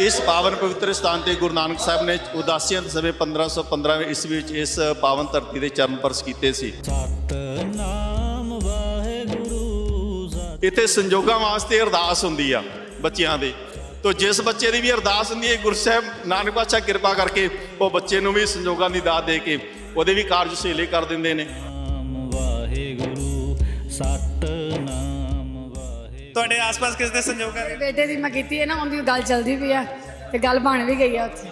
ਇਸ ਪਾਵਨ ਪਵਿੱਤਰ ਸਥਾਨ ਤੇ ਗੁਰੂ ਨਾਨਕ ਸਾਹਿਬ ਨੇ ਉਦਾਸੀਆਂ ਦੇ ਸਮੇਂ 1515 ਈਸਵੀ ਵਿੱਚ ਇਸ ਪਾਵਨ ਧਰਤੀ ਦੇ ਚਰਨ ਪਰਸ ਕੀਤੇ ਸੀ। ਸਤਨਾਮ ਵਾਹਿਗੁਰੂ ਸਤਿ ਇੱਥੇ ਸੰਜੋਗਾਂ ਵਾਸਤੇ ਅਰਦਾਸ ਹੁੰਦੀ ਆ ਬੱਚਿਆਂ ਦੇ। ਤੋ ਜਿਸ ਬੱਚੇ ਦੀ ਵੀ ਅਰਦਾਸ ਹੁੰਦੀ ਹੈ ਗੁਰੂ ਸਾਹਿਬ ਨਾਨਕ ਪਾਤਸ਼ਾਹ ਕਿਰਪਾ ਕਰਕੇ ਉਹ ਬੱਚੇ ਨੂੰ ਵੀ ਸੰਜੋਗਾਂ ਦੀ ਦਾਤ ਦੇ ਕੇ ਉਹਦੇ ਵੀ ਕਾਰਜ ਸਹੇਲੇ ਕਰ ਦਿੰਦੇ ਨੇ। ਵਾਹਿਗੁਰੂ ਸਤਨਾਮ ਤੁਹਾਡੇ ਆਸ-ਪਾਸ ਕਿਸ ਦੇ ਸੰਜੋਗ ਹੈ ਬੇਟੇ ਦੀ ਮੈਂ ਕੀਤੀ ਹੈ ਨਾ ਉਹਦੀ ਗੱਲ ਚੱਲਦੀ ਪਈ ਆ ਤੇ ਗੱਲ ਬਣ ਵੀ ਗਈ ਆ ਉੱਥੇ।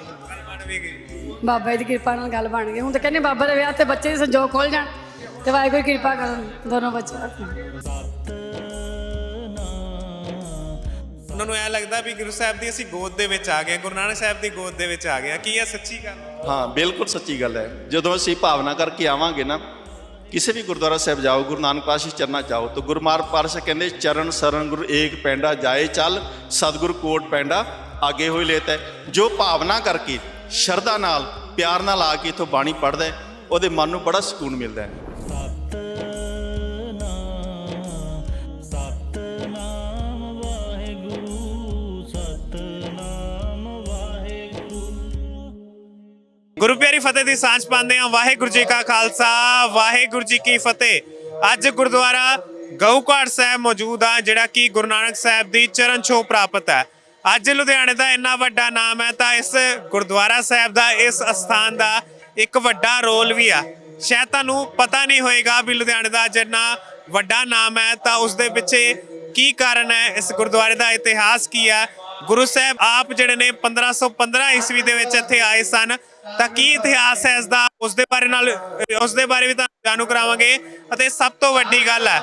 ਬਣ ਵੀ ਗਈ। ਬਾਬਾ ਜੀ ਦੀ ਕਿਰਪਾ ਨਾਲ ਗੱਲ ਬਣ ਗਈ। ਹੁਣ ਤਾਂ ਕਹਿੰਦੇ ਬਾਬਾ ਦੇ ਵਿਆਹ ਤੇ ਬੱਚੇ ਦੇ ਸੰਜੋਗ ਖੋਲ ਜਾਣ ਤੇ ਵਾਹਿਗੁਰੂ ਕਿਰਪਾ ਕਰਨ ਦੋਨੋਂ ਬੱਚੇ ਉਹਨਾਂ ਨੂੰ ਐ ਲੱਗਦਾ ਵੀ ਗੁਰੂ ਸਾਹਿਬ ਦੀ ਅਸੀਂ ਗੋਦ ਦੇ ਵਿੱਚ ਆ ਗਏ ਗੁਰੂ ਨਾਨਕ ਸਾਹਿਬ ਦੀ ਗੋਦ ਦੇ ਵਿੱਚ ਆ ਗਏ ਕੀ ਇਹ ਸੱਚੀ ਗੱਲ? ਹਾਂ ਬਿਲਕੁਲ ਸੱਚੀ ਗੱਲ ਹੈ। ਜਦੋਂ ਅਸੀਂ ਭਾਵਨਾ ਕਰਕੇ ਆਵਾਂਗੇ ਨਾ ਕਿਸੇ ਵੀ ਗੁਰਦੁਆਰਾ ਸਾਹਿਬ ਜਾਓ, ਗੁਰੂ ਨਾਨਕ ਪਾਤਸ਼ਾਹ ਚਰਨਾਂ ਜਾਓ ਤਾਂ ਗੁਰੂ ਪਾਤਸ਼ਾਹ ਕਹਿੰਦੇ, ਚਰਨ ਸਰਨ ਗੁਰ ਏਕ ਪੈਂਡਾ ਜਾਏ ਚੱਲ, ਸਤਿਗੁਰ ਕੋਟ ਪੈਂਡਾ ਆਗੇ ਹੋਈ ਲੇਤਾ ਜੋ ਭਾਵਨਾ ਕਰਕੇ ਸ਼ਰਧਾ ਨਾਲ, ਪਿਆਰ ਨਾਲ ਆ ਕੇ ਇਥੋਂ ਬਾਣੀ ਪੜ੍ਹਦਾ ਉਹਦੇ ਮਨ ਨੂੰ ਬੜਾ ਸਕੂਨ ਮਿਲਦਾ ਹੈ। ਗੁਰੂ ਫਤਿਹ ਦੀ ਸਾਂਝ ਪਾਉਂਦੇ ਆ ਵਾਹਿਗੁਰੂ ਜੀ ਕਾ ਖਾਲਸਾ, ਵਾਹਿਗੁਰੂ ਜੀ ਕੀ ਫਤਿਹ। ਅੱਜ ਗੁਰਦੁਆਰਾ ਗਊਕਾਟ ਸਾਹਿਬ ਮੌਜੂਦ ਆ, ਜਿਹੜਾ ਕਿ ਗੁਰੂ ਨਾਨਕ ਸਾਹਿਬ ਦੀ ਚਰਨ ਛੋਹ ਪ੍ਰਾਪਤ ਹੈ। ਅੱਜ ਲੁਧਿਆਣੇ ਦਾ ਇੰਨਾ ਵੱਡਾ ਨਾਮ ਹੈ, ਤਾਂ ਇਸ ਗੁਰਦੁਆਰਾ ਸਾਹਿਬ ਦਾ, ਇਸ ਅਸਥਾਨ ਦਾ ਇੱਕ ਵੱਡਾ ਰੋਲ ਵੀ ਆ। ਸ਼ਾਇਦ ਤੁਹਾਨੂੰ ਪਤਾ ਨਹੀਂ ਹੋਏਗਾ ਵੀ ਲੁਧਿਆਣੇ ਦਾ ਜਿੰਨਾ ਵੱਡਾ ਨਾਮ ਹੈ, ਤਾਂ ਉਸ ਦੇ ਪਿੱਛੇ ਕੀ ਕਾਰਨ ਹੈ? ਇਸ ਗੁਰਦੁਆਰੇ ਦਾ ਇਤਿਹਾਸ ਕੀ ਹੈ ਗੁਰੂ ਸਾਹਿਬ ਆਪ ਜਿਹੜੇ ਨੇ 1515 ਈਸਵੀ ਦੇ ਵਿੱਚ ਇੱਥੇ ਆਏ ਸਨ ਤਾਂ ਕੀ ਇਤਿਹਾਸ ਹੈ ਇਸ ਦਾ ਉਸ ਦੇ ਬਾਰੇ ਨਾਲ ਉਸ ਦੇ ਬਾਰੇ ਵੀ ਤੁਹਾਨੂੰ ਜਾਣੂ ਕਰਾਵਾਂਗੇ। ਅਤੇ ਸਭ ਤੋਂ ਵੱਡੀ ਗੱਲ ਹੈ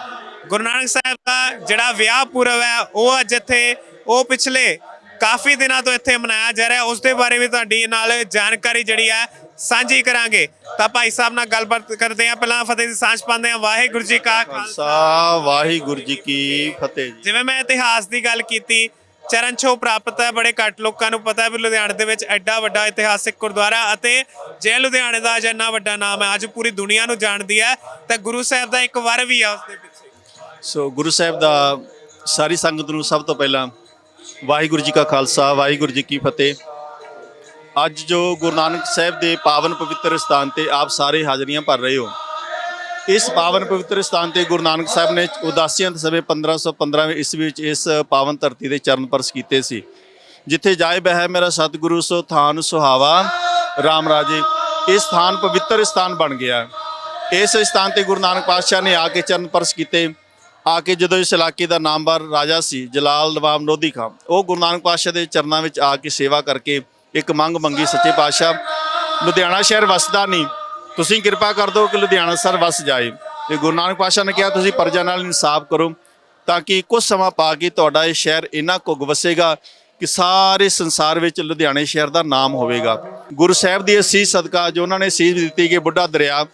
ਗੁਰੂ ਨਾਨਕ ਸਾਹਿਬ ਦਾ ਜਿਹੜਾ ਵਿਆਹ ਪੁਰਬ ਹੈ ਉਹ ਅੱਜ ਇੱਥੇ ਉਹ ਪਿਛਲੇ ਕਾਫੀ ਦਿਨਾਂ ਤੋਂ ਇੱਥੇ ਮਨਾਇਆ ਜਾ ਰਿਹਾ। ਉਸ ਦੇ ਬਾਰੇ ਵੀ ਤੁਹਾਡੀ ਨਾਲ ਜਾਣਕਾਰੀ ਜਿਹੜੀ ਹੈ ਸਾਂਝੀ ਕਰਾਂਗੇ। ਤਾਂ ਭਾਈ ਸਾਹਿਬ ਨਾਲ ਗੱਲਬਾਤ ਕਰਦੇ ਹਾਂ। ਪਹਿਲਾਂ ਫਤਿਹ ਦੀ ਸਾਂਝ ਪਾਉਂਦੇ ਹਾਂ। ਵਾਹਿਗੁਰੂ ਜੀ ਕਾ ਖਾਲਸਾ ਖਾਲਸਾ। ਵਾਹਿਗੁਰੂ ਜੀ ਕੀ ਫਤਿਹ ਜੀ। ਜਿਵੇਂ ਮੈਂ ਇਤਿਹਾਸ ਦੀ ਗੱਲ ਕੀਤੀ ਚਰਨ ਛੋਹ ਪ੍ਰਾਪਤ ਹੈ। ਬੜੇ ਘੱਟ ਲੋਕਾਂ ਨੂੰ ਪਤਾ ਹੈ ਵੀ ਲੁਧਿਆਣੇ ਦੇ ਵਿੱਚ ਐਡਾ ਵੱਡਾ ਇਤਿਹਾਸਿਕ ਗੁਰਦੁਆਰਾ ਅਤੇ ਜੇ ਲੁਧਿਆਣੇ ਦਾ ਅੱਜ ਇੰਨਾ ਵੱਡਾ ਨਾਮ ਹੈ, ਅੱਜ ਪੂਰੀ ਦੁਨੀਆ ਨੂੰ ਜਾਣਦੀ ਹੈ, ਤਾਂ ਗੁਰੂ ਸਾਹਿਬ ਦਾ ਇੱਕ ਵਰ ਵੀ ਆ ਉਸ ਦੇ ਪਿੱਛੇ। ਸੋ ਗੁਰੂ ਸਾਹਿਬ ਦਾ ਸਾਰੀ ਸੰਗਤ ਨੂੰ ਸਭ ਤੋਂ ਪਹਿਲਾਂ ਵਾਹਿਗੁਰੂ ਜੀ ਕਾ ਖਾਲਸਾ, ਵਾਹਿਗੁਰੂ ਜੀ ਕੀ ਫਤਿਹ। ਅੱਜ ਜੋ ਗੁਰੂ ਨਾਨਕ ਸਾਹਿਬ ਦੇ ਪਾਵਨ ਪਵਿੱਤਰ ਸਥਾਨ ਤੇ ਆਪ ਸਾਰੇ ਹਾਜ਼ਰੀਆਂ ਭਰ ਰਹੇ ਹੋ ਇਸ ਪਾਵਨ ਪਵਿੱਤਰ ਸਥਾਨ ਤੇ ਗੁਰੂ ਨਾਨਕ ਸਾਹਿਬ ਨੇ ਉਦਾਸੀਆਂ ਦੇ ਸਮੇਂ 1515 ਈਸਵੀ ਵਿੱਚ ਇਸ ਪਾਵਨ ਧਰਤੀ ਦੇ ਚਰਨ ਪਰਸ ਕੀਤੇ ਸੀ। ਜਿੱਥੇ ਜਾਏ ਬਹਿ ਮੇਰਾ ਸਤਿਗੁਰੂ, ਸੋ ਥਾਨ ਸੁਹਾਵਾ। RAM ਰਾਜੇ, ਇਹ ਸਥਾਨ ਪਵਿੱਤਰ ਸਥਾਨ ਬਣ ਗਿਆ। ਇਸ ਸਥਾਨ ਤੇ ਗੁਰੂ ਨਾਨਕ ਪਾਤਸ਼ਾਹ ਨੇ ਆ ਕੇ ਚਰਨ ਪਰਸ ਕੀਤੇ। ਆ ਕੇ ਜਦੋਂ ਇਸ ਇਲਾਕੇ ਦਾ ਨਾਮਵਰ ਰਾਜਾ ਸੀ, ਜਲਾਲ ਨਵਾਬ ਲੋਧੀ ਖਾਂ, ਉਹ ਗੁਰੂ ਨਾਨਕ ਪਾਤਸ਼ਾਹ ਦੇ ਚਰਨਾਂ ਵਿੱਚ ਆ ਕੇ ਸੇਵਾ ਕਰਕੇ ਇੱਕ ਮੰਗ ਮੰਗੀ ਸੱਚੇ ਪਾਤਸ਼ਾਹ। ਲੁਧਿਆਣਾ ਸ਼ਹਿਰ ਵਸਦਾ ਨਹੀਂ ਤੁਸੀਂ ਕਿਰਪਾ ਕਰ ਦਿਓ ਕਿ ਲੁਧਿਆਣਾ ਸਰ ਵਸ ਜਾਏ। ਤੇ ਗੁਰੂ ਨਾਨਕ ਪਾਤਸ਼ਾਹ ਨੇ ਕਿਹਾ, ਤੁਸੀਂ ਪਰਜਾ ਨਾਲ ਇਨਸਾਫ ਕਰੋ, ਤਾਂ ਕਿ ਕੁਝ ਸਮਾਂ ਪਾ ਕੇ ਤੁਹਾਡਾ ਇਹ ਸ਼ਹਿਰ ਇੰਨਾ ਕੁੱਗ ਵਸੇਗਾ ਕਿ ਸਾਰੇ ਸੰਸਾਰ ਵਿੱਚ ਲੁਧਿਆਣੇ ਸ਼ਹਿਰ ਦਾ ਨਾਮ ਹੋਵੇਗਾ। ਗੁਰੂ ਸਾਹਿਬ ਦੀ ਅਸੀਸ ਸਦਕਾ ਜੋ ਉਹਨਾਂ ਨੇ ਸੀਸ ਦਿੱਤੀ ਕਿ ਬੁੱਢਾ ਦਰਿਆ,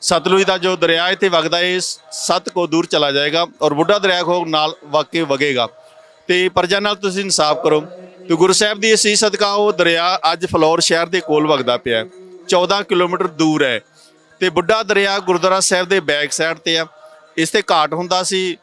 ਸਤਲੁਜ ਦਾ ਜੋ ਦਰਿਆ ਇੱਥੇ ਵਗਦਾ ਹੈ ਸੱਤ ਕੋ ਦੂਰ ਚਲਾ ਜਾਏਗਾ ਔਰ ਬੁੱਢਾ ਦਰਿਆ ਕੋ ਨਾਲ ਵਾਕੇ ਵਗੇਗਾ। ਤੇ ਪਰਜਾ ਨਾਲ ਤੁਸੀਂ ਇਨਸਾਫ ਕਰੋ। ਤੇ ਗੁਰੂ ਸਾਹਿਬ ਦੀ ਅਸੀਸ ਸਦਕਾ ਉਹ ਦਰਿਆ ਅੱਜ ਫਲੌਰ ਸ਼ਹਿਰ ਦੇ ਕੋਲ ਵਗਦਾ ਪਿਆ ਹੈ। 14 ਕਿਲੋਮੀਟਰ ਦੂਰ ਹੈ। ਤੇ ਬੁੱਢਾ ਦਰਿਆ ਗੁਰਦੁਆਰਾ ਸਾਹਿਬ ਦੇ ਬੈਕ ਸਾਈਡ ਤੇ ਆ। ਇਸ ਤੇ ਘਾਟ ਹੁੰਦਾ ਸੀ,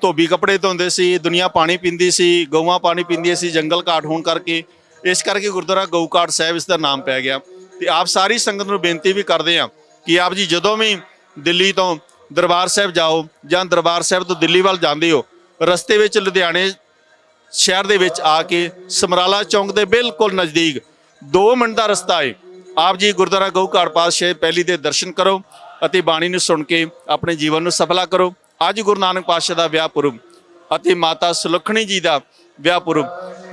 ਧੋਬੀ ਕੱਪੜੇ ਧੋਂਦੇ ਸੀ, ਦੁਨੀਆ ਪਾਣੀ ਪੀਂਦੀ ਸੀ, ਗਊਆਂ ਪਾਣੀ ਪੀਂਦੀਆਂ ਸੀ, ਜੰਗਲ ਘਾਟ ਹੋਣ ਕਰਕੇ। ਇਸ ਕਰਕੇ ਗੁਰਦੁਆਰਾ ਗਊ ਘਾਟ ਸਾਹਿਬ ਇਸ ਦਾ ਨਾਮ ਪੈ ਗਿਆ। ਤੇ ਆਪ ਸਾਰੀ ਸੰਗਤ ਨੂੰ ਬੇਨਤੀ ਵੀ ਕਰਦੇ ਆ ਕਿ ਆਪ ਜੀ ਜਦੋਂ ਵੀ ਦਿੱਲੀ ਤੋਂ ਦਰਬਾਰ ਸਾਹਿਬ ਜਾਓ ਜਾਂ ਦਰਬਾਰ ਸਾਹਿਬ ਤੋਂ ਦਿੱਲੀ ਵੱਲ ਜਾਂਦੇ ਹੋ, ਰਸਤੇ ਵਿੱਚ ਲੁਧਿਆਣੇ ਸ਼ਹਿਰ ਦੇ ਵਿੱਚ ਆ ਕੇ ਸਮਰਾਲਾ ਚੌਂਕ ਦੇ ਬਿਲਕੁਲ ਨਜ਼ਦੀਕ 2 ਮਿੰਟ ਦਾ ਰਸਤਾ ਹੈ। ਆਪ ਜੀ ਗੁਰਦੁਆਰਾ ਗਊ ਘਾਟ ਪਾਤਸ਼ਾਹ ਪਹਿਲੀ ਦੇ ਦਰਸ਼ਨ ਕਰੋ ਅਤੇ ਬਾਣੀ ਨੂੰ ਸੁਣ ਕੇ ਆਪਣੇ ਜੀਵਨ ਨੂੰ ਸਫਲਾ ਕਰੋ। ਅੱਜ ਗੁਰੂ ਨਾਨਕ ਪਾਤਸ਼ਾਹ ਦਾ ਵਿਆਹ ਪੁਰਬ ਅਤੇ ਮਾਤਾ ਸੁਲੱਖਣੀ ਜੀ ਦਾ ਵਿਆਹ ਪੁਰਬ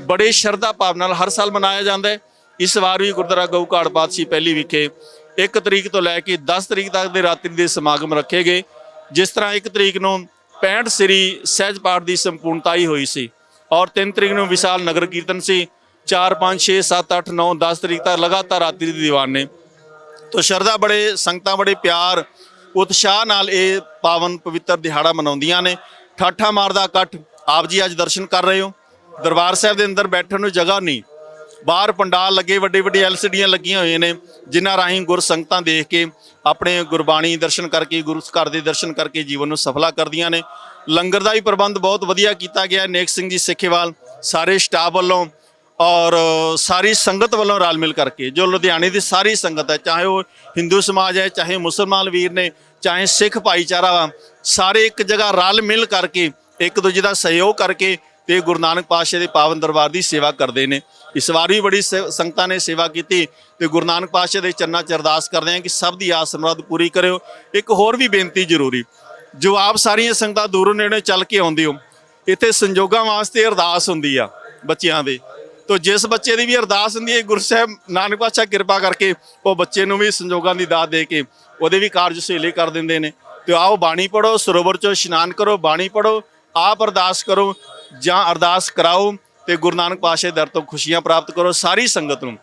ਬੜੇ ਸ਼ਰਧਾ ਭਾਵ ਨਾਲ ਹਰ ਸਾਲ ਮਨਾਇਆ ਜਾਂਦਾ ਹੈ। ਇਸ ਵਾਰ ਵੀ ਗੁਰਦੁਆਰਾ ਗਊ ਘਾਟ ਪਾਤਸ਼ਾਹ ਪਹਿਲੀ ਵਿਖੇ 1 ਤਰੀਕ ਤੋਂ ਲੈ ਕੇ 10 ਤਰੀਕ ਤੱਕ ਦੇ ਰਾਤਰੀ ਦੇ ਸਮਾਗਮ ਰੱਖੇ ਗਏ, ਜਿਸ ਤਰ੍ਹਾਂ 1 ਤਰੀਕ ਨੂੰ 65 ਸ੍ਰੀ ਸਹਿਜ ਪਾਠ ਦੀ ਸੰਪੂਰਨਤਾਈ ਹੋਈ ਸੀ ਔਰ 3 ਤਰੀਕ ਨੂੰ ਵਿਸ਼ਾਲ ਨਗਰ ਕੀਰਤਨ ਸੀ। 4 5 6 7 8 9 10 ਤਰੀਕ ਤੱਕ ਲਗਾਤਾਰ ਰਾਤਰੀ ਦੀ ਦੀਵਾਨ ਨੇ ਤੋ ਸ਼ਰਧਾ ਬੜੇ ਸੰਗਤਾਂ ਬੜੇ ਪਿਆਰ ਉਤਸ਼ਾਹ ਨਾਲ ਇਹ ਪਾਵਨ ਪਵਿੱਤਰ ਦਿਹਾੜਾ ਮਨਾਉਂਦੀਆਂ ਨੇ ਠਾਠਾ ਮਾਰਦਾ ਇਕੱਠ ਆਪ ਜੀ ਅੱਜ ਦਰਸ਼ਨ ਕਰ ਰਹੇ ਹੋ ਦਰਬਾਰ ਸਾਹਿਬ ਦੇ ਅੰਦਰ ਬੈਠਣ ਨੂੰ ਜਗ੍ਹਾ ਨਹੀਂ ਬਾਹਰ ਪੰਡਾਲ ਲੱਗੇ ਵੱਡੇ ਵੱਡੇ ਐਲਸੀਡੀਆਂ ਲੱਗੀਆਂ ਹੋਈਆਂ ਨੇ ਜਿਨ੍ਹਾਂ ਰਾਹੀਂ ਗੁਰ ਸੰਗਤਾਂ ਦੇਖ ਕੇ ਆਪਣੇ ਗੁਰਬਾਣੀ ਦਰਸ਼ਨ ਕਰਕੇ ਗੁਰੂ ਘਰ ਦੇ ਦਰਸ਼ਨ ਕਰਕੇ ਜੀਵਨ ਨੂੰ ਸਫਲਾ ਕਰਦੀਆਂ ਨੇ ਲੰਗਰ ਦਾ ਵੀ ਪ੍ਰਬੰਧ ਬਹੁਤ ਵਧੀਆ ਕੀਤਾ ਗਿਆ ਨੇਕ ਸਿੰਘ ਜੀ ਸਿੱਖੇਵਾਲ ਸਾਰੇ ਸਟਾਫ ਵੱਲੋਂ ਔਰ ਸਾਰੀ ਸੰਗਤ ਵੱਲੋਂ ਰਲ ਮਿਲ ਕਰਕੇ, ਜੋ ਲੁਧਿਆਣੇ ਦੀ ਸਾਰੀ ਸੰਗਤ ਹੈ, ਚਾਹੇ ਉਹ ਹਿੰਦੂ ਸਮਾਜ ਹੈ, ਚਾਹੇ ਮੁਸਲਮਾਨ ਵੀਰ ਨੇ, ਚਾਹੇ ਸਿੱਖ ਭਾਈਚਾਰਾ ਵਾ, ਸਾਰੇ ਇੱਕ ਜਗ੍ਹਾ ਰਲ ਮਿਲ ਕਰਕੇ, ਇੱਕ ਦੂਜੇ ਦਾ ਸਹਿਯੋਗ ਕਰਕੇ ਤੇ ਗੁਰੂ ਨਾਨਕ ਪਾਤਸ਼ਾਹ ਦੇ ਪਾਵਨ ਦਰਬਾਰ ਦੀ ਸੇਵਾ ਕਰਦੇ ਨੇ। ਇਸ ਵਾਰ ਵੀ ਬੜੀ ਸੇ- ਸੰਗਤਾਂ ਨੇ ਸੇਵਾ ਕੀਤੀ ਤੇ ਗੁਰੂ ਨਾਨਕ ਪਾਤਸ਼ਾਹ ਦੇ ਚਰਨਾਂ 'ਚ ਅਰਦਾਸ ਕਰਦੇ ਹਾਂ ਕਿ ਸਭ ਦੀ ਆਸ ਮੁਰਾਦ ਪੂਰੀ ਕਰਿਓ। ਇੱਕ ਹੋਰ ਵੀ ਬੇਨਤੀ ਜ਼ਰੂਰੀ, ਜੋ ਆਪ ਸਾਰੀਆਂ ਸੰਗਤਾਂ ਦੂਰੋਂ ਨੇੜੇ ਚੱਲ ਕੇ ਆਉਂਦੇ ਹੋ, ਇੱਥੇ ਸੰਜੋਗਾਂ ਵਾਸਤੇ ਅਰਦਾਸ ਹੁੰਦੀ ਆ ਬੱਚਿਆਂ ਦੇ। ਤੋ ਜਿਸ ਬੱਚੇ ਦੀ ਵੀ ਅਰਦਾਸ ਹੁੰਦੀ ਹੈ ਗੁਰੂ ਸਾਹਿਬ ਨਾਨਕ ਪਾਤਸ਼ਾਹ ਕਿਰਪਾ ਕਰਕੇ ਉਹ ਬੱਚੇ ਨੂੰ ਵੀ ਸੰਜੋਗਾਂ ਦੀ ਦਾਤ ਦੇ ਕੇ ਉਹਦੇ ਵੀ ਕਾਰਜ ਸੁਹੇਲੇ ਕਰ ਦਿੰਦੇ ਨੇ। ਤੇ ਆਓ ਬਾਣੀ ਪੜੋ ਸਰੋਵਰ ਚੋਂ ਇਸ਼ਨਾਨ ਕਰੋ, ਬਾਣੀ ਪੜੋ ਆਪ ਅਰਦਾਸ ਕਰੋ ਜਾਂ ਅਰਦਾਸ ਕਰਾਓ ਤੇ ਗੁਰੂ ਨਾਨਕ ਪਾਤਸ਼ਾਹ ਦਰ ਤੋਂ ਖੁਸ਼ੀਆਂ ਪ੍ਰਾਪਤ ਕਰੋ ਸਾਰੀ ਸੰਗਤ ਨੂੰ।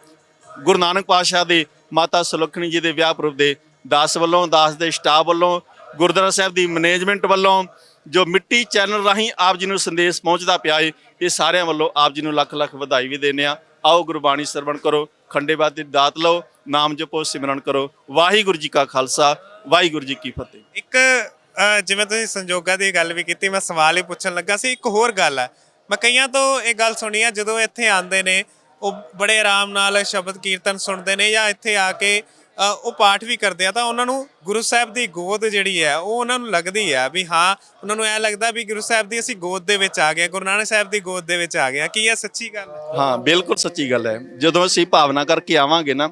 ਗੁਰੂ ਨਾਨਕ ਪਾਤਸ਼ਾਹ ਦੇ ਮਾਤਾ ਸੁਲੱਖਣੀ ਜੀ ਦੇ ਵਿਆਹ ਪੁਰਬ ਦੇ ਦਾਸ ਵੱਲੋਂ, ਦਾਸ ਦੇ ਸਟਾਫ ਵੱਲੋਂ, ਗੁਰਦੁਆਰਾ ਸਾਹਿਬ ਦੀ ਮੈਨੇਜਮੈਂਟ ਵੱਲੋਂ ਜੋ ਮਿੱਟੀ ਚੈਨਲ ਰਾਹੀਂ ਆਪ ਜੀ ਨੂੰ ਸੰਦੇਸ਼ ਪਹੁੰਚਦਾ ਪਿਆ ਏ ਇਹ ਸਾਰਿਆਂ ਵੱਲੋਂ ਆਪ ਜੀ ਨੂੰ ਲੱਖ ਲੱਖ ਵਧਾਈ ਵੀ ਦਿੰਦੇ ਆ ਆਓ ਗੁਰਬਾਣੀ ਸਰਵਣ ਕਰੋ ਖੰਡੇਬਾਦ ਦੀ ਦਾਤ ਲਓ ਨਾਮ ਜਪੋ ਸਿਮਰਨ ਕਰੋ। ਵਾਹਿਗੁਰੂ ਜੀ ਕਾ ਖਾਲਸਾ ਵਾਹਿਗੁਰੂ ਜੀ ਕੀ ਫਤਿਹ। ਇੱਕ ਅ, ਜਿਵੇਂ ਤੁਸੀਂ ਸੰਜੋਗਾਂ ਦੀ ਗੱਲ ਵੀ ਕੀਤੀ ਮੈਂ ਸਵਾਲ ਹੀ ਪੁੱਛਣ ਲੱਗਾ ਸੀ ਇੱਕ ਹੋਰ ਗੱਲ ਹੈ ਮੈਂ ਕਈਆਂ ਤੋਂ ਇਹ ਗੱਲ ਸੁਣੀ ਆ ਜਦੋਂ ਇੱਥੇ ਆਉਂਦੇ ਨੇ ਉਹ ਬੜੇ ਆਰਾਮ ਨਾਲ ਸ਼ਬਦ ਕੀਰਤਨ ਸੁਣਦੇ ਨੇ ਜਾਂ ਇੱਥੇ ਆ ਕੇ ਉਹ ਪਾਠ ਵੀ ਕਰਦੇ ਆ ਤਾਂ ਉਹਨਾਂ ਨੂੰ ਗੁਰੂ ਸਾਹਿਬ ਦੀ ਗੋਦ ਜਿਹੜੀ ਹੈ, ਉਹ ਉਹਨਾਂ ਨੂੰ ਲੱਗਦੀ ਹੈ ਵੀ ਹਾਂ, ਉਹਨਾਂ ਨੂੰ ਐ ਲੱਗਦਾ ਵੀ ਗੁਰੂ ਸਾਹਿਬ ਦੀ ਅਸੀਂ ਗੋਦ ਦੇ ਵਿੱਚ ਆ ਗਏ ਗੁਰੂ ਨਾਨਕ ਸਾਹਿਬ ਦੀ ਗੋਦ ਦੇ ਵਿੱਚ ਆ ਗਏ ਕੀ ਇਹ ਸੱਚੀ ਗੱਲ ਹੈ? ਹਾਂ, ਬਿਲਕੁਲ ਸੱਚੀ ਗੱਲ ਹੈ। ਜਦੋਂ ਅਸੀਂ ਭਾਵਨਾ ਕਰਕੇ ਆਵਾਂਗੇ ਨਾ,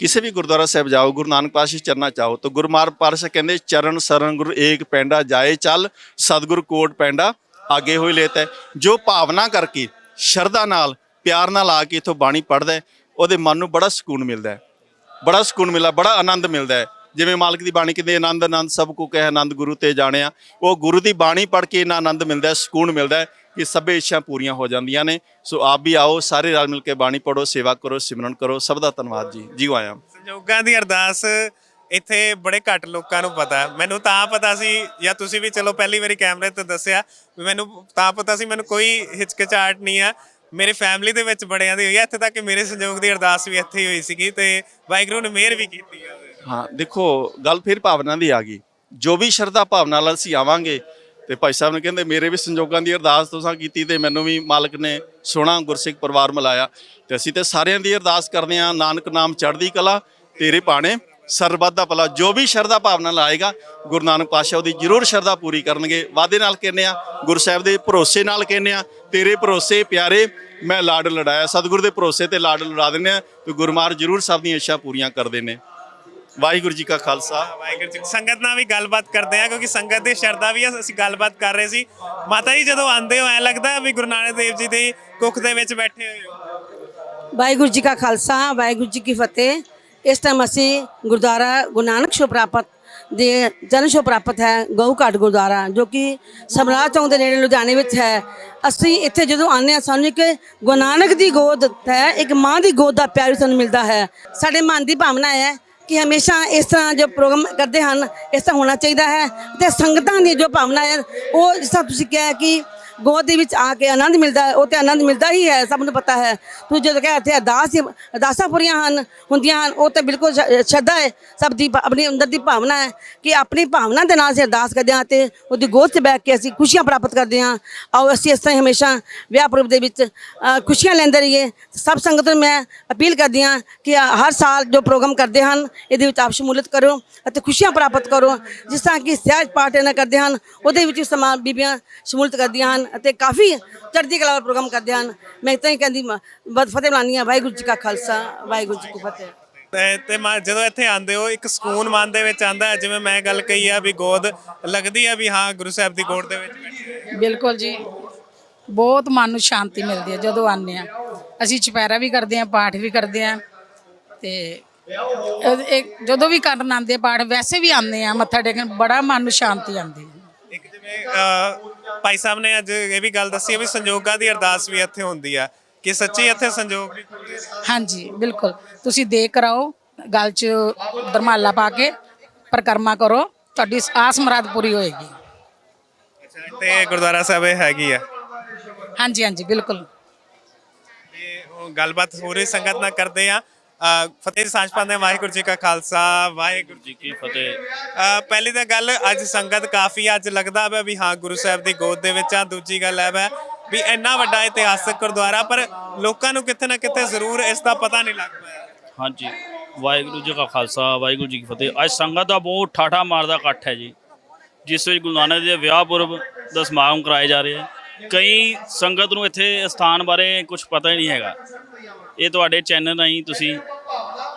ਕਿਸੇ ਵੀ ਗੁਰਦੁਆਰਾ ਸਾਹਿਬ ਜਾਓ, ਗੁਰੂ ਨਾਨਕ ਪਾਤਸ਼ਾਹ ਚਰਨਾਂ ਚਾਹੋ ਤਾਂ ਗੁਰਮਾਰ ਪਾਤਸ਼ਾਹ ਕਹਿੰਦੇ, ਚਰਨ ਸਰਨ ਗੁਰੂ ਏਕ ਪੈਂਡਾ ਜਾਏ ਚੱਲ, ਸਤਿਗੁਰ ਕੋਟ ਪੈਂਡਾ ਆਗੇ ਹੋਈ ਲੇਤ ਹੈ। ਜੋ ਭਾਵਨਾ ਕਰਕੇ ਸ਼ਰਧਾ ਨਾਲ, ਪਿਆਰ ਨਾਲ ਆ ਕੇ ਇਥੋਂ ਬਾਣੀ ਪੜ੍ਹਦਾ ਉਹਦੇ ਮਨ ਨੂੰ ਬੜਾ ਸਕੂਨ ਮਿਲਦਾ ਹੈ। ਬੜਾ ਸਕੂਨ ਮਿਲਦਾ, ਬੜਾ ਆਨੰਦ ਮਿਲਦਾ ਹੈ। ਜਿਵੇਂ ਮਾਲਕ ਦੀ ਬਾਣੀ ਕਹਿੰਦੇ ਆਨੰਦ ਆਨੰਦ, ਸਭ ਕੋ ਕਹਿ ਆਨੰਦ, ਗੁਰੂ ਤੇ ਜਾਣਿਆ। ਉਹ ਗੁਰੂ ਦੀ ਬਾਣੀ ਪੜ੍ਹ ਕੇ ਇੰਨਾ ਆਨੰਦ ਮਿਲਦਾ ਹੈ, ਸਕੂਨ ਮਿਲਦਾ ਹੈ ਕਿ ਸਭੇ ਇੱਛਾ ਪੂਰੀਆਂ ਹੋ ਜਾਂਦੀਆਂ ਨੇ। ਸੋ ਆਪ ਵੀ ਆਓ, ਸਾਰੇ ਰਲ ਮਿਲ ਕੇ ਬਾਣੀ ਪੜੋ ਸੇਵਾ ਕਰੋ, ਸਿਮਰਨ ਕਰੋ। ਸਭ ਦਾ ਧੰਨਵਾਦ ਜੀ। ਜੀਓ ਆਇਆਂ। ਸੰਜੋਗਾਂ ਦੀ ਅਰਦਾਸ ਇੱਥੇ ਬੜੇ ਘੱਟ ਲੋਕਾਂ ਨੂੰ ਪਤਾ। ਮੈਨੂੰ ਤਾਂ ਪਤਾ ਸੀ, ਜਾਂ ਤੁਸੀਂ ਵੀ ਚਲੋ ਪਹਿਲੀ ਵਾਰੀ ਕੈਮਰੇ ਤੇ ਦੱਸਿਆ, ਵੀ ਮੈਨੂੰ ਤਾਂ ਪਤਾ ਸੀ, ਮੈਨੂੰ ਕੋਈ ਹਿਚਕਿਚਾਹਟ ਨਹੀਂ ਆ। ਮੇਰੇ ਫੈਮਿਲੀ ਦੇ ਵਿੱਚ ਬੜਿਆਂ ਦੀ ਹੋਈ ਹੈ ਇੱਥੇ ਤੱਕ ਕਿ ਮੇਰੇ ਸੰਯੋਗ ਦੀ ਅਰਦਾਸ ਵੀ ਇੱਥੇ ਹੀ ਹੋਈ ਸੀਗੀ ਤੇ ਵਾਹਿਗੁਰੂ ਨੇ ਮਿਹਰ ਵੀ ਕੀਤੀ ਆ। ਹਾਂ, ਦੇਖੋ, ਗੱਲ ਫਿਰ ਭਾਵਨਾ ਦੀ ਆ ਗਈ। ਜੋ ਵੀ ਸ਼ਰਧਾ ਭਾਵਨਾ ਨਾਲ ਅਸੀਂ ਆਵਾਂਗੇ ਤੇ ਭਾਈ ਸਾਹਿਬ ਨੇ ਕਹਿੰਦੇ, ਮੇਰੇ ਵੀ ਸੰਜੋਗਾਂ ਦੀ ਅਰਦਾਸ ਤੁਸੀਂ ਕੀਤੀ ਤੇ ਮੈਨੂੰ ਵੀ ਮਾਲਕ ਨੇ ਸੋਹਣਾ ਗੁਰਸਿੱਖ ਪਰਿਵਾਰ ਮਿਲਾਇਆ। ਤੇ ਅਸੀਂ ਤੇ ਸਾਰਿਆਂ ਦੀ ਅਰਦਾਸ ਕਰਦੇ ਹਾਂ, ਨਾਨਕ ਨਾਮ ਚੜ੍ਹਦੀ ਕਲਾ, ਤੇਰੇ ਪਾਣੇ ਸਰਬੱਤ ਦਾ ਭਲਾ ਜੋ ਵੀ ਸ਼ਰਧਾ ਭਾਵਨਾ ਨਾਲ ਆਏਗਾ ਗੁਰੂ ਨਾਨਕ ਪਾਤਸ਼ਾਹ ਉਹਦੀ ਜ਼ਰੂਰ ਸ਼ਰਧਾ ਪੂਰੀ ਕਰਨਗੇ। ਵਾਅਦੇ ਨਾਲ ਕਹਿੰਦੇ ਆ ਗੁਰੂ ਸਾਹਿਬ ਦੇ ਭਰੋਸੇ ਨਾਲ ਕਹਿੰਦੇ ਆ ਤੇਰੇ ਭਰੋਸੇ ਪਿਆਰੇ ਮੈਂ ਲਾਡ ਲੜਾਇਆ। ਸਤਿਗੁਰੂ ਦੇ ਭਰੋਸੇ ਤੇ ਲਾਡ ਲੜਾ ਦਿੰਦੇ ਆ ਤੇ ਗੁਰਮਾਰ ਜ਼ਰੂਰ ਸਭ ਦੀਆਂ ਇੱਛਾ ਪੂਰੀਆਂ ਕਰਦੇ ਨੇ। ਵਾਹਿਗੁਰੂ ਜੀ ਕਾ ਖਾਲਸਾ। ਵਾਹਿਗੁਰੂ ਜੀ ਸੰਗਤ ਨਾਲ ਵੀ ਗੱਲਬਾਤ ਕਰਦੇ ਆ ਕਿਉਂਕਿ ਸੰਗਤ ਦੀ ਸ਼ਰਧਾ ਵੀ ਆ ਅਸੀਂ ਗੱਲਬਾਤ ਕਰ ਰਹੇ ਸੀ। ਮਾਤਾ ਜੀ ਜਦੋਂ ਆਉਂਦੇ ਹੋ ਐ ਲੱਗਦਾ ਵੀ ਗੁਰੂ ਨਾਨਕ ਦੇਵ ਜੀ ਦੀ ਕੁੱਖ ਦੇ ਵਿੱਚ ਬੈਠੇ ਹੋਏ ਹੋ। ਵਾਹਿਗੁਰੂ ਜੀ ਕਾ ਖਾਲਸਾ ਵਾਹਿਗੁਰੂ ਜੀ ਕੀ ਫਤਿਹ। ਇਸ ਟਾਈਮ ਅਸੀਂ ਗੁਰਦੁਆਰਾ ਗੁਰੂ ਨਾਨਕ ਸ਼ੋ ਪ੍ਰਾਪਤ ਦੇ ਜਨ ਸ਼ੋ ਪ੍ਰਾਪਤ ਹੈ, ਗਊ ਘਾਟ ਗੁਰਦੁਆਰਾ, ਜੋ ਕਿ ਸਮਰਾਜ ਚੌਂਕ ਦੇ ਨੇੜੇ ਲੁਧਿਆਣੇ ਵਿੱਚ ਹੈ। ਅਸੀਂ ਇੱਥੇ ਜਦੋਂ ਆਉਂਦੇ ਹਾਂ, ਸਾਨੂੰ ਇੱਕ ਗੁਰੂ ਨਾਨਕ ਦੀ ਗੋਦ ਹੈ, ਇੱਕ ਮਾਂ ਦੀ ਗੋਦ ਦਾ ਪਿਆਰ ਵੀ ਸਾਨੂੰ ਮਿਲਦਾ ਹੈ। ਸਾਡੇ ਮਨ ਦੀ ਭਾਵਨਾ ਹੈ ਕਿ ਹਮੇਸ਼ਾ ਇਸ ਤਰ੍ਹਾਂ ਜੋ ਪ੍ਰੋਗਰਾਮ ਕਰਦੇ ਹਨ, ਇਸ ਤਰ੍ਹਾਂ ਹੋਣਾ ਚਾਹੀਦਾ ਹੈ। ਤੇ ਸੰਗਤਾਂ ਦੀ ਜੋ ਭਾਵਨਾ ਹੈ, ਉਹ ਜਿਸ ਤਰ੍ਹਾਂ ਤੁਸੀਂ ਕਿਹਾ ਕਿ ਗੋਦ ਦੇ ਵਿੱਚ ਆ ਕੇ ਆਨੰਦ ਮਿਲਦਾ ਹੈ ਉਹ ਤੇ ਆਨੰਦ ਮਿਲਦਾ ਹੀ ਹੈ ਸਭ ਨੂੰ ਪਤਾ ਹੈ। ਤੂੰ ਜਦੋਂ ਕਹਿ ਇੱਥੇ ਅਰਦਾਸ ਹੀ- ਅਰਦਾਸਾਂ ਪੂਰੀਆਂ ਹਨ ਹੁੰਦੀਆਂ ਹਨ ਉਹ ਤੇ ਬਿਲਕੁਲ ਸ਼- ਸ਼ਰਧਾ ਹੈ ਸਭ ਦੀ ਭਾ- ਆਪਣੀ ਅੰਦਰ ਦੀ ਭਾਵਨਾ ਹੈ ਕਿ ਆਪਣੀ ਭਾਵਨਾ ਦੇ ਨਾਲ ਅਸੀਂ ਅਰਦਾਸ ਕਰਦੇ ਹਾਂ ਤੇ ਉਹਦੀ ਗੋਦ 'ਚ ਬੈਠ ਕੇ ਅਸੀਂ ਖੁਸ਼ੀਆਂ ਪ੍ਰਾਪਤ ਕਰਦੇ ਹਾਂ। ਆਓ ਅਸੀਂ ਇਸ ਤਰ੍ਹਾਂ ਹੀ ਹਮੇਸ਼ਾ ਵਿਆਹ ਪੁਰਬ ਦੇ ਵਿੱਚ ਅ, ਖੁਸ਼ੀਆਂ ਲੈਂਦੇ ਰਹੀਏ। ਸਭ ਸੰਗਤ ਨੂੰ ਮੈਂ ਅਪੀਲ ਕਰਦੀ ਹਾਂ ਕਿ ਹਰ ਸਾਲ ਜੋ ਪ੍ਰੋਗਰਾਮ ਕਰਦੇ ਹਨ ਇਹਦੇ ਵਿੱਚ ਆਪ ਸ਼ਮੂਲੀਅਤ ਕਰੋ ਅਤੇ ਖੁਸ਼ੀਆਂ ਪ੍ਰਾਪਤ ਕਰੋ। ਜਿਸ ਤਰ੍ਹਾਂ ਕਿ ਸਹਿਜ ਪਾਠ ਇਹਨਾਂ ਕਰਦੇ ਹਨ ਉਹਦੇ ਵਿੱਚ ਵੀ ਸਮਾਂ ਬੀਬੀਆਂ ਸ਼ਮੂਲੀਅਤ ਕਰਦੀਆਂ ਹਨ। ਅਤੇ ਕਾਫੀ ਚੜ੍ਹਦੀ ਕਲਾ ਵਾਲਾ ਪ੍ਰੋਗਰਾਮ ਕਰਦੇ ਹਨ। ਮੈਂ ਤਾਂ ਹੀ ਕਹਿੰਦੀ ਮ- ਬਦ ਫਤਿਹ ਬੁਲਾਉਂਦੀ ਹਾਂ। ਵਾਹਿਗੁਰੂ ਜੀ ਕਾ ਖਾਲਸਾ ਵਾਹਿਗੁਰੂ ਜੀ ਕੀ ਫਤਿਹ। ਤੇ ਤੇ ਮੈਂ ਜਦੋਂ ਇੱਥੇ ਆਉਂਦੇ ਹੋ ਇੱਕ ਸਕੂਨ ਮਨ ਦੇ ਵਿੱਚ ਆਂਦਾ ਜਿਵੇਂ ਮੈਂ ਗੱਲ ਕਹੀ ਆ ਵੀ ਗੋਦ ਲੱਗਦੀ ਆ ਵੀ ਹਾਂ ਗੁਰੂ ਸਾਹਿਬ ਦੀ ਗੋਦ ਦੇ ਵਿੱਚ ਬੈਠੇ। ਬਿਲਕੁਲ ਜੀ। ਬਹੁਤ ਮਨ ਨੂੰ ਸ਼ਾਂਤੀ ਮਿਲਦੀ ਹੈ ਜਦੋਂ ਆਉਂਦੇ ਆ ਅਸੀਂ ਚੁਪਹਿਰਾ ਵੀ ਕਰਦੇ ਆ ਪਾਠ ਵੀ ਕਰਦੇ ਆ ਤੇ ਜਦੋਂ ਵੀ ਕਰਨ ਆਉਂਦੇ ਆ ਪਾਠ ਵੈਸੇ ਵੀ ਆਉਂਦੇ ਆ ਮੱਥਾ ਟੇਕਣ ਬੜਾ ਮਨ ਨੂੰ ਸ਼ਾਂਤੀ ਆਉਂਦੀ ਹੈ। ਅਹ, ਭਾਈ ਸਾਹਿਬ ਨੇ ਅੱਜ ਇਹ ਵੀ ਗੱਲ ਦੱਸੀ ਹੈ ਵੀ ਸੰਜੋਗਾਂ ਦੀ ਅਰਦਾਸ ਵੀ ਇੱਥੇ ਹੁੰਦੀ ਆ ਕਿ ਸੱਚੀ ਇੱਥੇ ਸੰਜੋਗ ਵੀ ਪੂਰੇ ਨੇ। ਹਾਂਜੀ ਬਿਲਕੁਲ। ਤੁਸੀਂ ਦੇਖ ਕਰਾਓ ਗਲ 'ਚ ਦਰਮਾਲਾ ਪਾ ਕੇ ਪਰਿਕਰਮਾ ਕਰੋ ਤੁਹਾਡੀ ਆਸ ਮੁਰਾਦ ਪੂਰੀ ਹੋਏਗੀ। ਅੱਛਾ ਤੇ ਗੁਰਦੁਆਰਾ ਸਾਹਿਬ ਇਹ ਹੈਗੀ ਆ। ਹਾਂਜੀ ਹਾਂਜੀ ਬਿਲਕੁਲ। ਤੇ ਉਹ ਗੱਲਬਾਤ ਹੋ ਰਹੀ ਸੰਗਤ ਨਾਲ ਕਰਦੇ ਆ। ਫਤਿਹ ਦੀ ਸਾਂਝ ਪਾਉਂਦੇ ਹਾਂ। ਵਾਹਿਗੁਰੂ ਜੀ ਕਾ ਖਾਲਸਾ ਵਾਹਿਗੁਰੂ ਜੀ ਕੀ ਫਤਿਹ। ਅਹ, ਪਹਿਲੀ ਤਾਂ ਗੱਲ ਅੱਜ ਸੰਗਤ ਕਾਫੀ ਅੱਜ ਲੱਗਦਾ ਵਾ ਵੀ ਹਾਂ ਗੁਰੂ ਸਾਹਿਬ ਦੀ ਗੋਦ ਦੇ ਵਿੱਚ ਆ। ਦੂਜੀ ਗੱਲ ਹੈ ਵਾ ਵੀ ਇੰਨਾ ਵੱਡਾ ਇਤਿਹਾਸਕ ਗੁਰਦੁਆਰਾ ਪਰ ਲੋਕਾਂ ਨੂੰ ਕਿਤੇ ਨਾ ਕਿਤੇ ਜ਼ਰੂਰ ਇਸ ਦਾ ਪਤਾ ਨਹੀਂ ਲੱਗ ਪਾਇਆ ਹਾਂਜੀ। ਵਾਹਿਗੁਰੂ ਜੀ ਕਾ ਖਾਲਸਾ ਵਾਹਿਗੁਰੂ ਜੀ ਕੀ ਫਤਿਹ। ਅੱਜ ਸੰਗਤ ਦਾ ਬਹੁਤ ਠਾਠਾ ਮਾਰਦਾ ਇਕੱਠ ਹੈ ਜੀ। ਜਿਸ ਵਿੱਚ ਗੁਰੂ ਨਾਨਕ ਦੇਵ ਦੇ ਵਿਆਹ ਪੁਰਬ ਦਾ ਸਮਾਗਮ ਕਰਾਏ ਜਾ ਰਹੇ ਹੈ ਕਈ ਸੰਗਤ ਨੂੰ ਇੱਥੇ ਸਥਾਨ ਬਾਰੇ ਕੁਝ ਪਤਾ ਹੀ ਨਹੀਂ ਹੈਗਾ। ਇਹ ਤੁਹਾਡੇ ਚੈਨਲ ਰਾਹੀਂ ਤੁਸੀਂ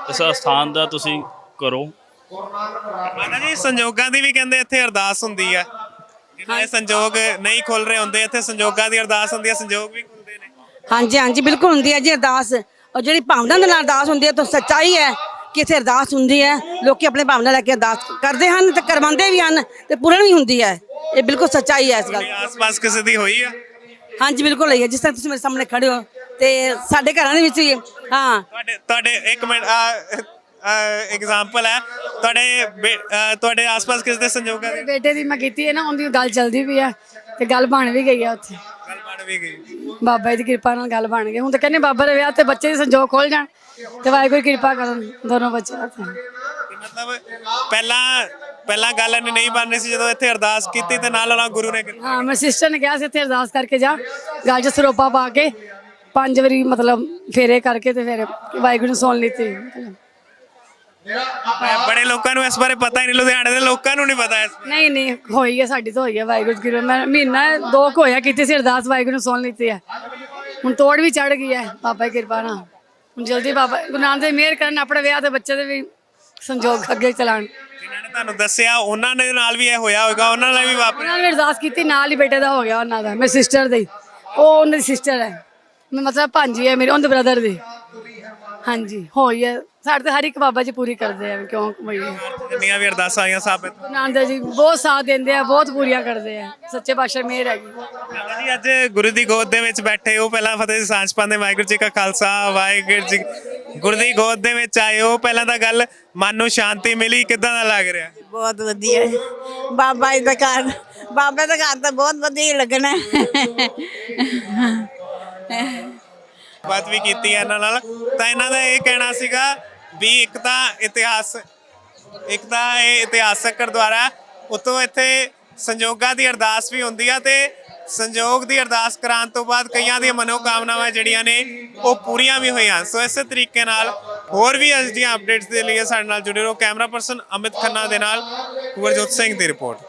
ਇਸ ਸਥਾਨ ਦਾ ਤੁਸੀਂ ਕਰੋ। ਮਾਤਾ ਜੀ ਸੰਜੋਗਾਂ ਦੀ ਵੀ ਕਹਿੰਦੇ ਇੱਥੇ ਅਰਦਾਸ ਹੁੰਦੀ ਆ। ਜਿਹੜੇ ਸੰਜੋਗ ਨਹੀਂ ਖੁੱਲ ਰਹੇ ਹੁੰਦੇ ਇੱਥੇ ਸੰਜੋਗਾਂ ਦੀ ਅਰਦਾਸ ਹੁੰਦੀ ਆ ਸੰਜੋਗ ਵੀ ਖੁੱਲਦੇ ਨੇ। ਹਾਂਜੀ ਹਾਂਜੀ ਬਿਲਕੁਲ ਹੁੰਦੀ ਹੈ ਜੀ ਅਰਦਾਸ। ਔਰ ਜਿਹੜੀ ਭਾਵਨਾ ਦੇ ਨਾਲ ਅਰਦਾਸ ਹੁੰਦੀ ਹੈ ਤਾਂ ਸੱਚਾਈ ਹੈ ਕਿ ਇੱਥੇ ਅਰਦਾਸ ਹੁੰਦੀ ਹੈ। ਲੋਕੀ ਆਪਣੇ ਭਾਵਨਾ ਲੈ ਕੇ ਅਰਦਾਸ ਕਰਦੇ ਹਨ ਤੇ ਕਰਵਾਉਂਦੇ ਵੀ ਹਨ ਤੇ ਪੂਰਨ ਵੀ ਹੁੰਦੀ ਹੈ। ਇਹ ਬਿਲਕੁਲ ਸੱਚਾਈ ਹੈ ਇਸ ਗੱਲ ਆਸ-ਪਾਸ ਕਿਸੇ ਦੀ ਹੋਈ ਆ? ਹਾਂਜੀ ਬਿਲਕੁਲ ਲਈ ਹੈ। ਜਿਸ ਤਰ੍ਹਾਂ ਤੁਸੀਂ ਮੇਰੇ ਸਾਹਮਣੇ ਖੜੇ ਹੋ ਤੇ ਸਾਡੇ ਘਰਾਂ ਦੇ ਵਿੱਚ ਵੀ ਹਾਂ। ਤੁਹਾਡੇ ਤੁਹਾਡੇ ਇੱਕ ਮਿੰਟ ਐਗਜ਼ਾਮਪਲ ਹੈ। ਤੁਹਾਡੇ ਬੇ- ਅਹ, ਤੁਹਾਡੇ ਆਸ-ਪਾਸ ਕਿਸੇ ਦੇ ਸੰਜੋਗਾਂ ਦੀ ਬੇਟੇ ਦੀ ਮੈਂ ਕੀਤੀ ਹੈ ਨਾ ਉਹਦੀ ਗੱਲ ਚੱਲਦੀ ਵੀ ਆ ਤੇ ਗੱਲ ਬਣ ਵੀ ਗਈ ਆ ਉੱਥੇ। ਗੱਲ ਬਣ ਵੀ ਗਈ। ਬਾਬਾ ਜੀ ਦੀ ਕਿਰਪਾ ਨਾਲ ਗੱਲ ਬਣ ਗਈ। ਹੁਣ ਤਾਂ ਕਹਿੰਦੇ ਬਾਬਾ ਦੇ ਵਿਆਹ ਤੇ ਬੱਚੇ ਦੇ ਸੰਜੋਗ ਖੋਲ ਜਾਣ ਤੇ ਵਾਹਿਗੁਰੂ ਕਿਰਪਾ ਕਰਨ ਦੋਨੋਂ ਬੱਚਿਆਂ ਤੇ ਤੇ ਮਤਲਬ ਪਹਿਲਾਂ ਪਹਿਲਾਂ ਗੱਲ ਇੰਨੀ ਨਹੀਂ ਬਣ ਰਹੀ ਸੀ ਜਦੋਂ ਇੱਥੇ ਅਰਦਾਸ ਕੀਤੀ ਤੇ ਨਾਲ ਨਾਲ ਗੁਰੂ ਨੇ ਕੀਤੀ ਹਾਂ ਮੈਂ ਸਿਸਟਰ ਨੇ ਕਿਹਾ ਸੀ ਇੱਥੇ ਅਰਦਾਸ ਕਰਕੇ ਜਾ ਗੱਲ 'ਚ ਸਰੋਪਾ ਪਾ ਕੇ ਪੰਜ ਵਾਰੀ ਮਤਲਬ ਫੇਰੇ ਕਰਕੇ ਤੇ ਫਿਰ ਵਾਹਿਗੁਰੂ ਨੂੰ ਸੁਣ ਲਿੱਤੀ ਮੈਂ ਬੜੇ ਲੋਕਾਂ ਨੂੰ ਇਸ ਬਾਰੇ ਪਤਾ ਹੀ ਨਹੀਂ ਲੁਧਿਆਣੇ ਦੇ ਲੋਕਾਂ ਨੂੰ ਨਹੀਂ ਪਤਾ ਇਸ। ਨਹੀਂ ਨਹੀਂ ਹੋਈ ਹੈ ਸਾਡੀ ਤਾਂ ਹੋਈ ਹੈ ਵਾਹਿਗੁਰੂ ਦੀ ਕਿਰਪਾ। ਮੈਂ ਮਹੀਨਾ ਦੋ ਕੁ ਹੋਇਆ ਕੀਤੀ ਸੀ ਅਰਦਾਸ ਵਾਹਿਗੁਰੂ ਨੂੰ ਸੁਣ ਲਿੱਤੀ ਹੈ ਹੁਣ ਤੋੜ ਵੀ ਚੜ ਗਈ ਹੈ ਬਾਬਾ ਦੀ ਕਿਰਪਾ ਨਾਲ। ਹੁਣ ਜਲਦੀ ਬਾਬਾ ਗੁਰੂ ਨਾਨਕ ਦੇਵ ਮਿਹਰ ਕਰਨ ਆਪਣੇ ਵਿਆਹ ਤੇ ਬੱਚੇ ਦੇ ਵੀ ਸੰਜੋਗ ਅੱਗੇ ਚਲਾਣ। ਜਿਨ੍ਹਾਂ ਨੇ ਤੁਹਾਨੂੰ ਦੱਸਿਆ ਉਹਨਾਂ ਦੇ ਨਾਲ ਵੀ ਇਹ ਹੋਇਆ ਹੋਵੇਗਾ ਉਹਨਾਂ ਨਾਲ ਵੀ ਵਾਪਰਿਆ। ਉਹਨਾਂ ਨੇ ਅਰਦਾਸ ਕੀਤੀ ਨਾਲ ਹੀ ਬੇਟੇ ਦਾ ਹੋ ਗਿਆ ਉਹਨਾਂ ਦਾ ਮੇਰੀ ਸਿਸਟਰ ਦੀ। ਉਹ ਉਹਨਾਂ ਦੀ ਸਿਸਟਰ ਹੈ। ਮੈਂ ਮਤਲਬ ਭਾਂਜੀ ਹੈ ਮੇਰੇ ਉਹਦੇ ਬ੍ਰਦਰ ਦੀ। ਹਾਂਜੀ ਹੋਈ ਹੈ ਸਾਡੇ ਤੇ ਹਰ ਇੱਕ ਬਾਬਾ ਜੀ ਪੂਰੀ ਕਰਦੇ ਆ ਕਿਉਂ ਹੈ ਜਿੰਨੀਆਂ ਵੀ ਅਰਦਾਸਾਂ ਆਈਆਂ ਸਾਬਤ ਗੁਰੂ ਨਾਨਕ ਦੇਵ ਜੀ ਬਹੁਤ ਸਾਥ ਦਿੰਦੇ ਆ ਬਹੁਤ ਪੂਰੀਆਂ ਕਰਦੇ ਆ। ਸੱਚੇ ਪਾਤਸ਼ਾਹ ਮਿਹਰ ਹੈਗੀ ਮਾਤਾ ਜੀ ਅੱਜ ਗੁਰੂ ਦੀ ਗੋਦ ਦੇ ਵਿੱਚ ਬੈਠੇ ਹੋ। ਪਹਿਲਾਂ ਫਤਿਹ ਦੀ ਸਾਂਝ ਪਾਉਂਦੇ ਵਾਹਿਗੁਰੂ ਜੀ ਕਾ ਖਾਲਸਾ ਵਾਹਿਗੁਰੂ ਜੀ ਗੁਰੂ ਦੀ ਗੋਦ ਦੇ ਵਿੱਚ ਆਏ ਹੋ। ਪਹਿਲਾਂ ਤਾਂ ਗੱਲ ਮਨ ਨੂੰ ਸ਼ਾਂਤੀ ਮਿਲੀ ਕਿਦਾਂ ਦਾ ਲੱਗ ਰਿਹਾ? ਬਹੁਤ ਵਧੀਆ। ਹੈ। ਬਾਬਾ ਜੀ ਦਾ ਘਰ ਬਾਬੇ ਦਾ ਘਰ ਤਾਂ ਬਹੁਤ ਵਧੀਆ ਲੱਗਣਾ। ਬਾਤ ਵੀ ਕੀਤੀ ਹੈ ਇਹਨਾਂ ਨਾਲ। ਤਾਂ ਇਹਨਾਂ ਦਾ ਇਹ ਕਹਿਣਾ ਸੀਗਾ ਵੀ ਇੱਕ ਤਾਂ ਇਤਿਹਾਸ ਇੱਕ ਤਾਂ ਇਹ ਇਤਿਹਾਸਕ ਗੁਰਦੁਆਰਾ ਉਤੋਂ ਇੱਥੇ ਸੰਜੋਗਾਂ ਦੀ ਅਰਦਾਸ ਵੀ ਹੁੰਦੀ ਆ ਤੇ ਸੰਜੋਗ ਦੀ ਅਰਦਾਸ ਕਰਾਉਣ ਤੋਂ ਬਾਅਦ ਕਈਆਂ ਦੀਆਂ ਮਨੋਕਾਮਨਾਵਾਂ ਜਿਹੜੀਆਂ ਨੇ, ਉਹ ਪੂਰੀਆਂ ਵੀ ਹੋਈਆਂ। ਸੋ ਇਸੇ ਤਰੀਕੇ ਨਾਲ ਹੋਰ ਵੀ ਅੱਜ ਦੀਆਂ ਅਪਡੇਟਸ ਦੇ ਲਈ ਸਾਡੇ ਨਾਲ ਜੁੜੇ ਰਹੋ। ਕੈਮਰਾ ਪਰਸਨ ਅਮਿਤ ਖੰਨਾ ਦੇ ਨਾਲ, ਕੁਵਰਜੋਤ ਸਿੰਘ ਦੀ ਰਿਪੋਰਟ।